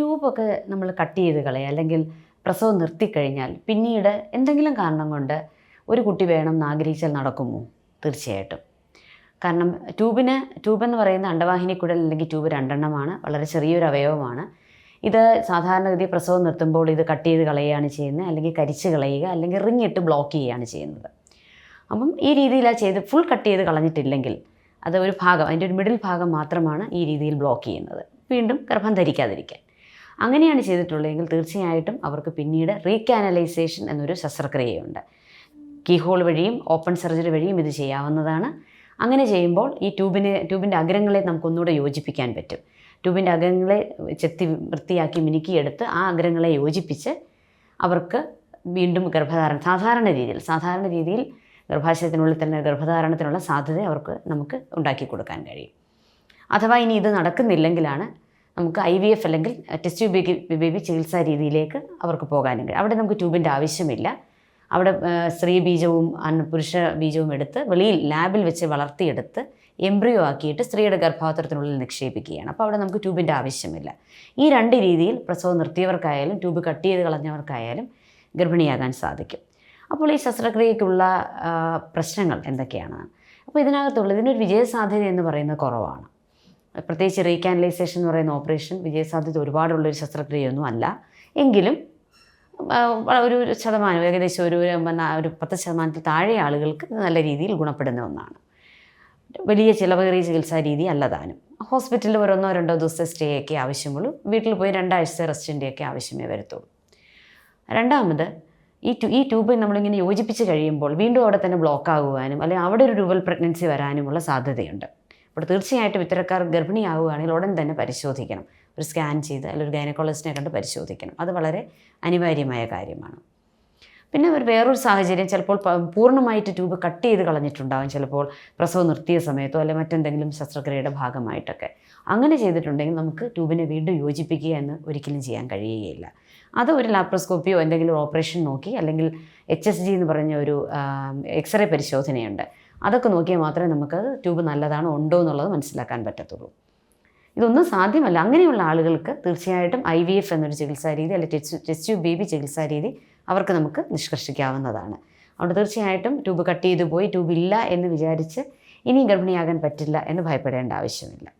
ട്യൂബൊക്കെ നമ്മൾ കട്ട് ചെയ്ത് കളയുക അല്ലെങ്കിൽ പ്രസവം നിർത്തിക്കഴിഞ്ഞാൽ പിന്നീട് എന്തെങ്കിലും കാരണം കൊണ്ട് ഒരു കുട്ടി വേണം എന്ന് ആഗ്രഹിച്ചാൽ നടക്കുമോ? തീർച്ചയായിട്ടും. കാരണം ട്യൂബിന് ട്യൂബെന്ന് പറയുന്ന അണ്ടവാഹിനി കുടൽ അല്ലെങ്കിൽ ട്യൂബ് രണ്ടെണ്ണമാണ്. വളരെ ചെറിയൊരു അവയവമാണ്. ഇത് സാധാരണഗതി പ്രസവം നിർത്തുമ്പോൾ ഇത് കട്ട് ചെയ്ത് കളയുകയാണ് ചെയ്യുന്നത്. അല്ലെങ്കിൽ കരിച്ച് കളയുക അല്ലെങ്കിൽ റിങ് ഇട്ട് ബ്ലോക്ക് ചെയ്യുകയാണ് ചെയ്യുന്നത്. അപ്പം ഈ രീതിയിലാണ് ചെയ്ത് ഫുൾ കട്ട് ചെയ്ത് കളഞ്ഞിട്ടില്ലെങ്കിൽ അത് ഒരു ഭാഗം അതിന്റെ ഒരു മിഡിൽ ഭാഗം മാത്രമാണ് ഈ രീതിയിൽ ബ്ലോക്ക് ചെയ്യുന്നത്. വീണ്ടും ഗർഭം ധരിക്കാതിരിക്കാൻ. അങ്ങനെയാണ് ചെയ്തിട്ടുള്ളതെങ്കിൽ തീർച്ചയായിട്ടും അവർക്ക് പിന്നീട് റീകാനലൈസേഷൻ എന്നൊരു ശസ്ത്രക്രിയയുണ്ട്. കീഹോൾ വഴിയും ഓപ്പൺ സർജറി വഴിയും ഇത് ചെയ്യാവുന്നതാണ്. അങ്ങനെ ചെയ്യുമ്പോൾ ഈ ട്യൂബിനെ ട്യൂബിന്റെ അഗ്രങ്ങളെ നമുക്കൊന്നുകൂടെ യോജിപ്പിക്കാൻ പറ്റും. ട്യൂബിന്റെ അഗ്രങ്ങളെ ചെത്തി വൃത്തിയാക്കി മിനുക്കിയെടുത്ത് ആ അഗ്രങ്ങളെ യോജിപ്പിച്ച് അവർക്ക് വീണ്ടും ഗർഭധാരണം സാധാരണ രീതിയിൽ സാധാരണ രീതിയിൽ ഗർഭാശയത്തിനുള്ളിൽ തന്നെ ഗർഭധാരണത്തിനുള്ള സാധ്യത അവർക്ക് നമുക്ക് ഉണ്ടാക്കി കൊടുക്കാൻ കഴിയും. അഥവാ ഇനി ഇത് നടക്കുന്നില്ലെങ്കിലാണ് നമുക്ക് ഐ വി എഫ് അല്ലെങ്കിൽ ടെസ്റ്റ് ബേബി ബേബി ചികിത്സാ രീതിയിലേക്ക് അവർക്ക് പോകാനും കഴിയും അവിടെ നമുക്ക് ട്യൂബിന്റെ ആവശ്യമില്ല. അവിടെ സ്ത്രീ ബീജവും പുരുഷ ബീജവും എടുത്ത് വെളിയിൽ ലാബിൽ വെച്ച് വളർത്തിയെടുത്ത് എംബ്രിയോ ആക്കിയിട്ട് സ്ത്രീയുടെ ഗർഭപാത്രത്തിനുള്ളിൽ നിക്ഷേപിക്കുകയാണ്. അപ്പോൾ അവിടെ നമുക്ക് ട്യൂബിന്റെ ആവശ്യമില്ല. ഈ രണ്ട് രീതിയിൽ പ്രസവം നിർത്തിയവർക്കായാലും ട്യൂബ് കട്ട് ചെയ്ത് കളഞ്ഞവർക്കായാലും ഗർഭിണിയാകാൻ സാധിക്കും. അപ്പോൾ ഈ ശസ്ത്രക്രിയയ്ക്കുള്ള പ്രശ്നങ്ങൾ എന്തൊക്കെയാണ്? അപ്പോൾ ഇതിനകത്തുള്ള ഇതിനൊരു വിജയസാധ്യത എന്ന് പറയുന്നത് കുറവാണ്. പ്രത്യേകിച്ച് റീകാനലൈസേഷൻ എന്ന് പറയുന്ന ഓപ്പറേഷൻ വിജയസാധ്യത ഒരുപാടുള്ളൊരു ശസ്ത്രക്രിയയൊന്നും അല്ല. എങ്കിലും ഒരു ശതമാനം ഏകദേശം ഒരു ഒരു പത്ത് ശതമാനത്തിൽ താഴെ ആളുകൾക്ക് നല്ല രീതിയിൽ ഗുണപ്പെടുന്ന ഒന്നാണ്. വലിയ ചിലവേറിയ ചികിത്സാ രീതി അല്ലതാനും ഹോസ്പിറ്റലിൽ ഓരോന്നോ രണ്ടോ ദിവസത്തെ സ്റ്റേ ഒക്കെ ആവശ്യമുള്ളൂ. വീട്ടിൽ പോയി രണ്ടാഴ്ചത്തെ റെസ്റ്റിന്റെയൊക്കെ ആവശ്യമേ വരത്തുള്ളൂ. രണ്ടാമത് ഈ ട്യൂ ഈ ട്യൂബ് നമ്മളിങ്ങനെ യോജിപ്പിച്ച് കഴിയുമ്പോൾ വീണ്ടും അവിടെ തന്നെ ബ്ലോക്ക് ആകുവാനും അല്ലെങ്കിൽ അവിടെ ഒരു രൂപൽ പ്രഗ്നൻസി വരാനുമുള്ള സാധ്യതയുണ്ട്. അപ്പോൾ തീർച്ചയായിട്ടും ഇത്തരക്കാർ ഗർഭിണിയാവുകയാണെങ്കിൽ ഉടൻ തന്നെ പരിശോധിക്കണം. ഒരു സ്കാൻ ചെയ്ത് അല്ലെങ്കിൽ ഒരു ഗൈനക്കോളജിസ്റ്റിനെ കണ്ട് പരിശോധിക്കണം. അത് വളരെ അനിവാര്യമായ കാര്യമാണ്. പിന്നെ ഒരു വേറൊരു സാഹചര്യം ചിലപ്പോൾ പൂർണമായിട്ട് ട്യൂബ് കട്ട് ചെയ്ത് കളഞ്ഞിട്ടുണ്ടാകും ചിലപ്പോൾ പ്രസവം നിർത്തിയ സമയത്തോ അല്ലെങ്കിൽ മറ്റെന്തെങ്കിലും ശസ്ത്രക്രിയയുടെ ഭാഗമായിട്ടൊക്കെ. അങ്ങനെ ചെയ്തിട്ടുണ്ടെങ്കിൽ നമുക്ക് ട്യൂബിനെ വീണ്ടും യോജിപ്പിക്കുക എന്ന് ഒരിക്കലും ചെയ്യാൻ കഴിയുകയില്ല. അത് ഒരു ലാപ്രോസ്കോപ്പിയോ എന്തെങ്കിലും ഓപ്പറേഷൻ നോക്കി അല്ലെങ്കിൽ എച്ച് എസ് ജി എന്ന് പറഞ്ഞ ഒരു എക്സ്റേ പരിശോധനയുണ്ട്. അതൊക്കെ നോക്കിയാൽ മാത്രമേ നമുക്ക് ട്യൂബ് നല്ലതാണ് ഉണ്ടോ എന്നുള്ളത് മനസ്സിലാക്കാൻ പറ്റത്തുള്ളൂ. ഇതൊന്നും സാധ്യമല്ല. അങ്ങനെയുള്ള ആളുകൾക്ക് തീർച്ചയായിട്ടും ഐ വി എഫ് എന്നൊരു ചികിത്സാരീതി അല്ലെങ്കിൽ ടെസ്റ്റ് ടെസ്റ്റ് ബേബി ചികിത്സാ രീതി അവർക്ക് നമുക്ക് നിഷ്കർഷിക്കാവുന്നതാണ്. അതുകൊണ്ട് തീർച്ചയായിട്ടും ട്യൂബ് കട്ട് ചെയ്തു പോയി ട്യൂബ് ഇല്ല എന്ന് വിചാരിച്ച് ഇനിയും ഗർഭിണിയാകാൻ പറ്റില്ല എന്ന് ഭയപ്പെടേണ്ട ആവശ്യമില്ല.